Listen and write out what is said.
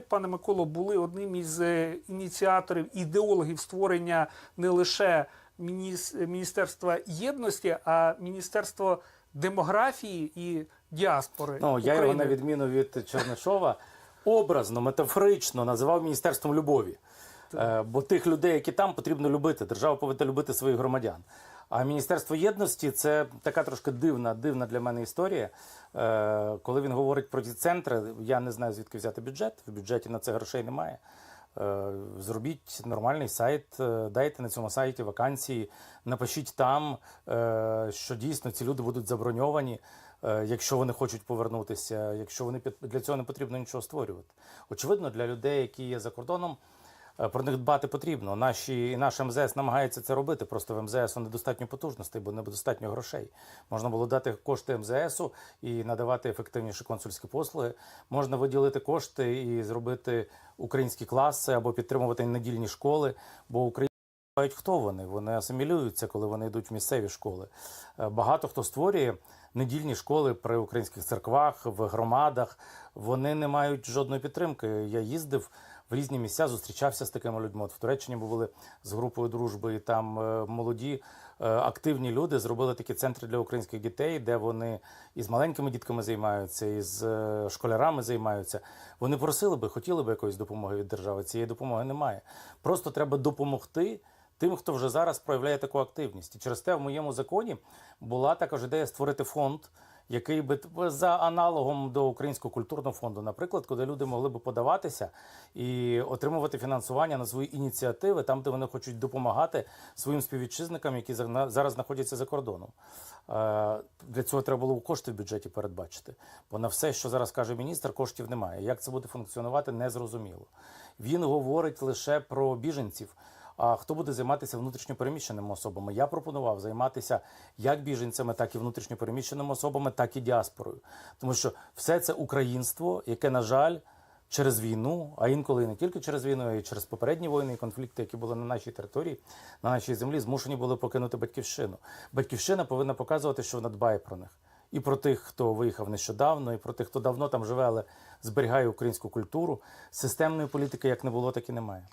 ви, пане Миколо, були одним із е, ініціаторів, ідеологів створення не лише Міністерства єдності, а Міністерства демографії і діаспори. Ну, я його на відміну від Чернишова образно, метафорично називав міністерством любові. Е, бо тих людей, які там, потрібно любити. Держава повинна любити своїх громадян. А Міністерство єдності це така трошки дивна, дивна для мене історія. Е, коли він говорить про ці центри, я не знаю, звідки взяти бюджет. В бюджеті на це грошей немає. Е, Зробіть нормальний сайт, е, дайте на цьому сайті вакансії, напишіть там, е, що дійсно ці люди будуть заброньовані, е, якщо вони хочуть повернутися, якщо вони для цього не потрібно нічого створювати. Очевидно, для людей, які є за кордоном, про них дбати потрібно. Наші, наш МЗС намагається це робити. Просто в МЗС недостатньо потужностей, бо недостатньо грошей. Можна було дати кошти МЗСу і надавати ефективніші консульські послуги. Можна виділити кошти і зробити українські класи або підтримувати недільні школи, бо. Знають, хто вони. Вони асимілюються, коли вони йдуть в місцеві школи. Е, Багато хто створює недільні школи при українських церквах, в громадах. Вони не мають жодної підтримки. Я їздив в різні місця, зустрічався з такими людьми. От в Туреччині були з групою дружби, і там е, молоді е, активні люди зробили такі центри для українських дітей, де вони із маленькими дітками займаються, і з е, школярами займаються. Вони просили би, хотіли би якоїсь допомоги від держави. Цієї допомоги немає. Просто треба допомогти тим, хто вже зараз проявляє таку активність. І через те в моєму законі була також ідея створити фонд, який би т- за аналогом до Українського культурного фонду, наприклад, куди люди могли би подаватися і отримувати фінансування на свої ініціативи, там, де вони хочуть допомагати своїм співвітчизникам, які за- зараз знаходяться за кордоном. Е, Для цього треба було кошти в бюджеті передбачити. Бо на все, що зараз каже міністр, коштів немає. Як це буде функціонувати, незрозуміло. Він говорить лише про біженців. А хто буде займатися внутрішньопереміщеними особами? Я пропонував займатися як біженцями, так і внутрішньопереміщеними особами, так і діаспорою. Тому що все це українство, яке, на жаль, через війну, а інколи не тільки через війну, а й через попередні воїни і конфлікти, які були на нашій території, на нашій землі, змушені були покинути батьківщину. Батьківщина повинна показувати, що вона дбає про них. І про тих, хто виїхав нещодавно, і про тих, хто давно там живе, але зберігає українську культуру. Системної політики як не було, так і немає.